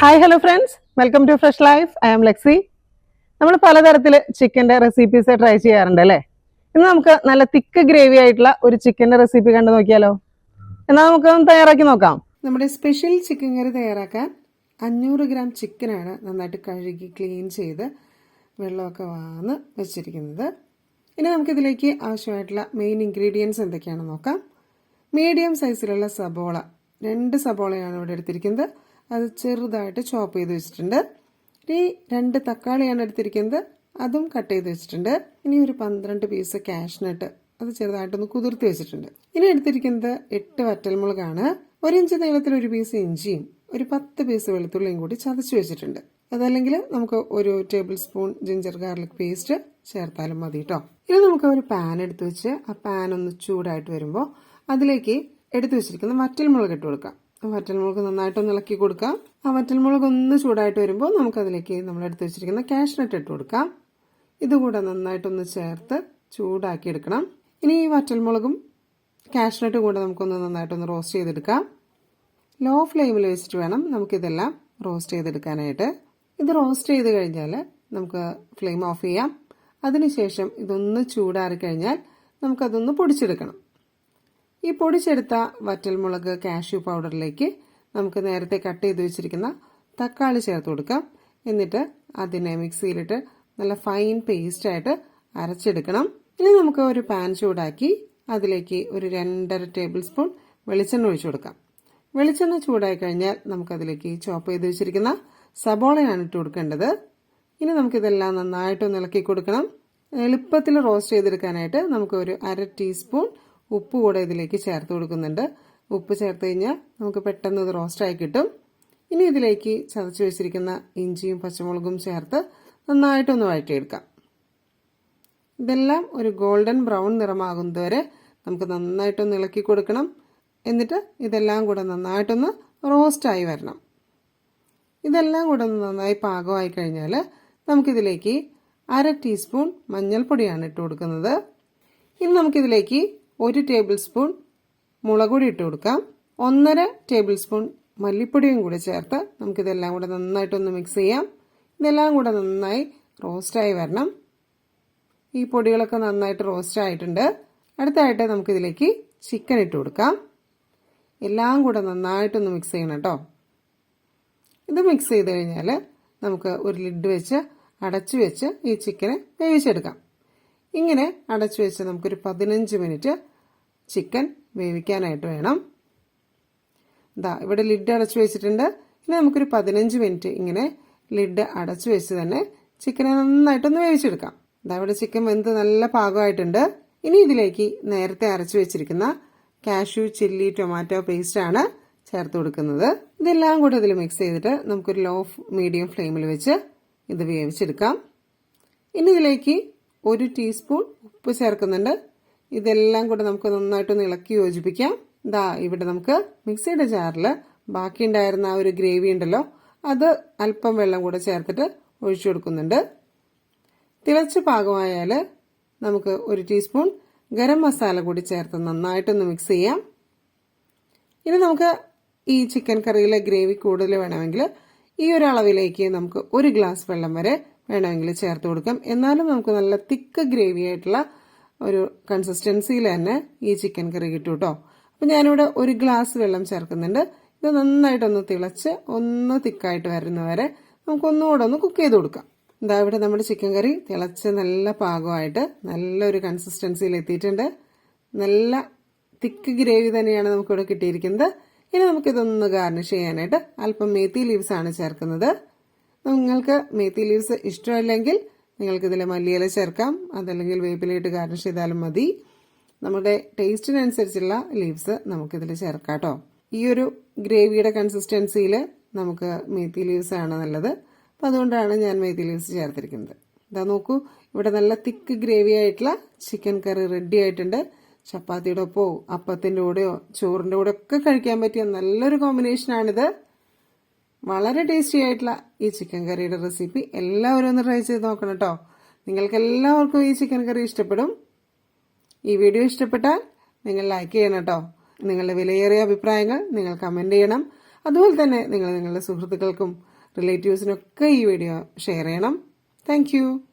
Hi hello friends welcome to Fresh Life I am Laxi നമ്മൾ പലതരത്തിൽ ചിക്കന്റെ recipes try ചെയ്യാറുണ്ട് അല്ലേ? ഇന്ന് നമുക്ക് നല്ല തിക്ക് ഗ്രേവി ആയിട്ടുള്ള ഒരു ചിക്കന്റെ റെസിപ്പി കണ്ടു നോക്കിയാലോ? എന്നാൽ നമുക്ക് തയ്യാറാക്കി നോക്കാം. നമ്മുടെ സ്പെഷ്യൽ ചിക്കൻ കറി തയ്യാറാക്കാൻ അഞ്ഞൂറ് ഗ്രാം ചിക്കനാണ് നന്നായിട്ട് കഴുകി ക്ലീൻ ചെയ്ത് വെള്ളമൊക്കെ വാന്ന് വെച്ചിരിക്കുന്നത്. ഇനി നമുക്കിതിലേക്ക് ആവശ്യമായിട്ടുള്ള മെയിൻ ഇൻഗ്രീഡിയൻസ് എന്തൊക്കെയാണെന്ന് നോക്കാം. മീഡിയം സൈസിലുള്ള സബോള. രണ്ട് സബോളയാണ് ഇവിടെ എടുത്തിരിക്കുന്നത്. അത് ചെറുതായിട്ട് ചോപ്പ് ചെയ്ത് വെച്ചിട്ടുണ്ട്. ഇനി രണ്ട് തക്കാളിയാണ് എടുത്തിരിക്കുന്നത്. അതും കട്ട് ചെയ്ത് വെച്ചിട്ടുണ്ട്. ഇനി ഒരു പന്ത്രണ്ട് പീസ് കാഷ്നട്ട് അത് ചെറുതായിട്ടൊന്ന് കുതിർത്തി വെച്ചിട്ടുണ്ട്. ഇനി എടുത്തിരിക്കുന്നത് എട്ട് വറ്റൽമുളകാണ്. ഒരു ഇഞ്ച് നീളത്തിൽ ഒരു പീസ് ഇഞ്ചിയും ഒരു പത്ത് പീസ് വെളുത്തുള്ളിയും കൂടി ചതച്ച് വെച്ചിട്ടുണ്ട്. അതല്ലെങ്കിൽ നമുക്ക് ഒരു table spoon ginger garlic paste ചേർത്താലും മതി കേട്ടോ ഇനി നമുക്ക് ഒരു പാൻ എടുത്ത് വെച്ച് ആ പാൻ ഒന്ന് ചൂടായിട്ട് വരുമ്പോൾ അതിലേക്ക് എടുത്തു വെച്ചിരിക്കുന്ന വറ്റൽമുളക് ഇട്ട് കൊടുക്കാം. വറ്റൽമുളക് നന്നായിട്ടൊന്ന് ഇളക്കി കൊടുക്കാം. ആ വറ്റൽമുളക് ഒന്ന് ചൂടായിട്ട് വരുമ്പോൾ നമുക്കതിലേക്ക് നമ്മൾ എടുത്ത് വെച്ചിരിക്കുന്ന കാഷ്നട്ട് ഇട്ട് കൊടുക്കാം. ഇതുകൂടെ നന്നായിട്ടൊന്ന് ചേർത്ത് ചൂടാക്കി എടുക്കണം. ഇനി ഈ വറ്റൽമുളകും കാഷ്നട്ടും കൂടെ നമുക്കൊന്ന് നന്നായിട്ടൊന്ന് റോസ്റ്റ് ചെയ്തെടുക്കാം. ലോ ഫ്ലെയിമിൽ വെച്ചിട്ട് വേണം നമുക്കിതെല്ലാം റോസ്റ്റ് ചെയ്തെടുക്കാനായിട്ട്. ഇത് റോസ്റ്റ് ചെയ്ത് കഴിഞ്ഞാൽ നമുക്ക് ഫ്ലെയിം ഓഫ് ചെയ്യാം. അതിനുശേഷം ഇതൊന്ന് ചൂടാറി കഴിഞ്ഞാൽ നമുക്കതൊന്ന് പൊടിച്ചെടുക്കണം. ഈ പൊടിച്ചെടുത്ത വറ്റൽമുളക് കാഷ്യൂ പൗഡറിലേക്ക് നമുക്ക് നേരത്തെ കട്ട് ചെയ്ത് വെച്ചിരിക്കുന്ന തക്കാളി ചേർത്ത് കൊടുക്കാം. എന്നിട്ട് അതിനെ മിക്സിയിലിട്ട് നല്ല ഫൈൻ പേസ്റ്റായിട്ട് അരച്ചെടുക്കണം. ഇനി നമുക്ക് ഒരു പാൻ ചൂടാക്കി അതിലേക്ക് ഒരു രണ്ടര ടേബിൾ സ്പൂൺ വെളിച്ചെണ്ണ ഒഴിച്ചു കൊടുക്കാം. വെളിച്ചെണ്ണ ചൂടായി കഴിഞ്ഞാൽ നമുക്കതിലേക്ക് ചോപ്പ് ചെയ്ത് വെച്ചിരിക്കുന്ന സബോളയാണ് ഇട്ട് കൊടുക്കേണ്ടത്. ഇനി നമുക്കിതെല്ലാം നന്നായിട്ടൊന്ന് ഇളക്കി കൊടുക്കണം. എളുപ്പത്തിൽ റോസ്റ്റ് ചെയ്തെടുക്കാനായിട്ട് നമുക്ക് ഒരു അര ടീസ്പൂൺ ഉപ്പ് കൂടെ ഇതിലേക്ക് ചേർത്ത് കൊടുക്കുന്നുണ്ട്. ഉപ്പ് ചേർത്ത് കഴിഞ്ഞാൽ നമുക്ക് പെട്ടെന്ന് ഇത് റോസ്റ്റായി കിട്ടും. ഇനി ഇതിലേക്ക് ചതച്ച് വെച്ചിരിക്കുന്ന ഇഞ്ചിയും പച്ചമുളകും ചേർത്ത് നന്നായിട്ടൊന്ന് വഴറ്റിയെടുക്കാം. ഇതെല്ലാം ഒരു ഗോൾഡൻ ബ്രൗൺ നിറമാകുന്നതുവരെ നമുക്ക് നന്നായിട്ടൊന്ന് ഇളക്കി കൊടുക്കണം. എന്നിട്ട് ഇതെല്ലാം കൂടെ നന്നായിട്ടൊന്ന് റോസ്റ്റായി വരണം. ഇതെല്ലാം കൂടെ ഒന്ന് നന്നായി പാകമായി കഴിഞ്ഞാൽ നമുക്കിതിലേക്ക് അര ടീസ്പൂൺ മഞ്ഞൾപ്പൊടിയാണ് ഇട്ട് കൊടുക്കുന്നത്. ഇനി നമുക്കിതിലേക്ക് ഒരു ടേബിൾ സ്പൂൺ മുളക് പൊടി ഇട്ട് കൊടുക്കാം. ഒന്നര ടേബിൾ സ്പൂൺ മല്ലിപ്പൊടിയും കൂടി ചേർത്ത് നമുക്കിതെല്ലാം കൂടെ നന്നായിട്ടൊന്ന് മിക്സ് ചെയ്യാം. ഇതെല്ലാം കൂടെ നന്നായി റോസ്റ്റായി വരണം. ഈ പൊടികളൊക്കെ നന്നായിട്ട് റോസ്റ്റ് ആയിട്ടുണ്ട്. അടുത്തായിട്ട് നമുക്കിതിലേക്ക് ചിക്കൻ ഇട്ട് കൊടുക്കാം. എല്ലാം കൂടെ നന്നായിട്ടൊന്ന് മിക്സ് ചെയ്യണം കേട്ടോ. ഇത് മിക്സ് ചെയ്ത് കഴിഞ്ഞാൽ നമുക്ക് ഒരു ലിഡ് വെച്ച് അടച്ചു വെച്ച് ഈ ചിക്കനെ വേവിച്ചെടുക്കാം. ഇങ്ങനെ അടച്ചു വെച്ച് നമുക്കൊരു പതിനഞ്ച് മിനിറ്റ് ചിക്കൻ വേവിക്കാനായിട്ട് വേണം. ഇതാ ഇവിടെ ലിഡ് അടച്ചു വെച്ചിട്ടുണ്ട്. ഇനി നമുക്കൊരു പതിനഞ്ച് മിനിറ്റ് ഇങ്ങനെ ലിഡ് അടച്ചു വെച്ച് തന്നെ ചിക്കനെ നന്നായിട്ടൊന്ന് വേവിച്ചെടുക്കാം. ഇതാ ഇവിടെ ചിക്കൻ വെന്ത് നല്ല പാകമായിട്ടുണ്ട്. ഇനി ഇതിലേക്ക് നേരത്തെ അരച്ചു വെച്ചിരിക്കുന്ന കാഷ്യൂ ചില്ലി ടൊമാറ്റോ പേസ്റ്റ് ആണ് ചേർത്ത് കൊടുക്കുന്നത്. ഇതെല്ലാം കൂടെ ഇതിൽ മിക്സ് ചെയ്തിട്ട് നമുക്കൊരു ലോ മീഡിയം ഫ്ലെയിമിൽ വെച്ച് ഇത് വേവിച്ചെടുക്കാം. ഇനി ഇതിലേക്ക് ഒരു ടീസ്പൂൺ ഉപ്പ് ചേർക്കുന്നുണ്ട്. ഇതെല്ലാം കൂടെ നമുക്ക് നന്നായിട്ടൊന്ന് ഇളക്കി യോജിപ്പിക്കാം. ദാ ഇവിടെ നമുക്ക് മിക്സിയുടെ ജാറിൽ ബാക്കി ഉണ്ടായിരുന്ന ആ ഒരു ഗ്രേവി ഉണ്ടല്ലോ അത് അല്പം വെള്ളം കൂടെ ചേർത്തിട്ട് ഒഴിച്ചു കൊടുക്കുന്നുണ്ട്. തിളച്ച് പാകമായാൽ നമുക്ക് ഒരു ടീസ്പൂൺ ഗരം മസാല കൂടി ചേർത്ത് നന്നായിട്ടൊന്ന് മിക്സ് ചെയ്യാം. ഇനി നമുക്ക് ഈ ചിക്കൻ കറിയിലെ ഗ്രേവി കൂടുതൽ വേണമെങ്കിൽ ഈ ഒരു അളവിലേക്ക് നമുക്ക് ഒരു ഗ്ലാസ് വെള്ളം വരെ വേണമെങ്കിൽ ചേർത്ത് കൊടുക്കാം. എന്നാലും നമുക്ക് നല്ല തിക്ക് ഗ്രേവി ആയിട്ടുള്ള ഒരു കൺസിസ്റ്റൻസിയിൽ തന്നെ ഈ ചിക്കൻ കറി കിട്ടും കേട്ടോ അപ്പം ഞാനിവിടെ ഒരു ഗ്ലാസ് വെള്ളം ചേർക്കുന്നുണ്ട്. ഇത് നന്നായിട്ടൊന്ന് തിളച്ച് ഒന്ന് തിക്കായിട്ട് വരുന്നവരെ നമുക്കൊന്നുകൂടെ ഒന്ന് കുക്ക് ചെയ്ത് കൊടുക്കാം. ഇതാ ഇവിടെ നമ്മുടെ ചിക്കൻ കറി തിളച്ച് നല്ല പാകമായിട്ട് നല്ലൊരു കൺസിസ്റ്റൻസിയിൽ എത്തിയിട്ടുണ്ട്. നല്ല തിക്ക് ഗ്രേവി തന്നെയാണ് നമുക്കിവിടെ കിട്ടിയിരിക്കുന്നത്. ഇനി നമുക്കിതൊന്ന് ഗാർണിഷ് ചെയ്യാനായിട്ട് അല്പം മേത്തി ലീവ്സ് ആണ് ചേർക്കുന്നത്. നിങ്ങൾക്ക് മേത്തി ലീവ്സ് ഇഷ്ടമല്ലെങ്കിൽ നിങ്ങൾക്ക് ഇതിൽ മല്ലിയില ചേർക്കാം. അതല്ലെങ്കിൽ വേപ്പിലയിട്ട് ഗാർണിഷ് ചെയ്താലും മതി. നമ്മുടെ ടേസ്റ്റിനനുസരിച്ചുള്ള ലീവ്സ് നമുക്കിതിൽ ചേർക്കാം കേട്ടോ ഈ ഒരു ഗ്രേവിയുടെ കൺസിസ്റ്റൻസിയിൽ നമുക്ക് മേത്തി ലീവ്സ് ആണ് നല്ലത്. അപ്പം അതുകൊണ്ടാണ് ഞാൻ മേത്തി ലീവ്സ് ചേർത്തിരിക്കുന്നത്. ഇതാ നോക്കൂ ഇവിടെ നല്ല തിക്ക് ഗ്രേവി ആയിട്ടുള്ള ചിക്കൻ കറി റെഡി ആയിട്ടുണ്ട്. ചപ്പാത്തിയുടെ ഒപ്പമോ അപ്പത്തിന്റെ കൂടെയോ ചോറിന്റെ കൂടെ ഒക്കെ കഴിക്കാൻ പറ്റിയ നല്ലൊരു കോമ്പിനേഷനാണിത് വളരെ ടേസ്റ്റി ആയിട്ടുള്ള ഈ ചിക്കൻ കറിയുടെ റെസിപ്പി എല്ലാവരും ഒന്ന് ട്രൈ ചെയ്ത് നോക്കണം കേട്ടോ നിങ്ങൾക്ക് എല്ലാവർക്കും ഈ ചിക്കൻ കറി ഇഷ്ടപ്പെടും. ഈ വീഡിയോ ഇഷ്ടപ്പെട്ടാൽ നിങ്ങൾ ലൈക്ക് ചെയ്യണം കേട്ടോ നിങ്ങളുടെ വിലയേറിയ അഭിപ്രായങ്ങൾ നിങ്ങൾ കമന്റ് ചെയ്യണം. അതുപോലെ തന്നെ നിങ്ങൾ നിങ്ങളുടെ സുഹൃത്തുക്കൾക്കും റിലേറ്റീവ്സിനൊക്കെ ഈ വീഡിയോ ഷെയർ ചെയ്യണം. താങ്ക്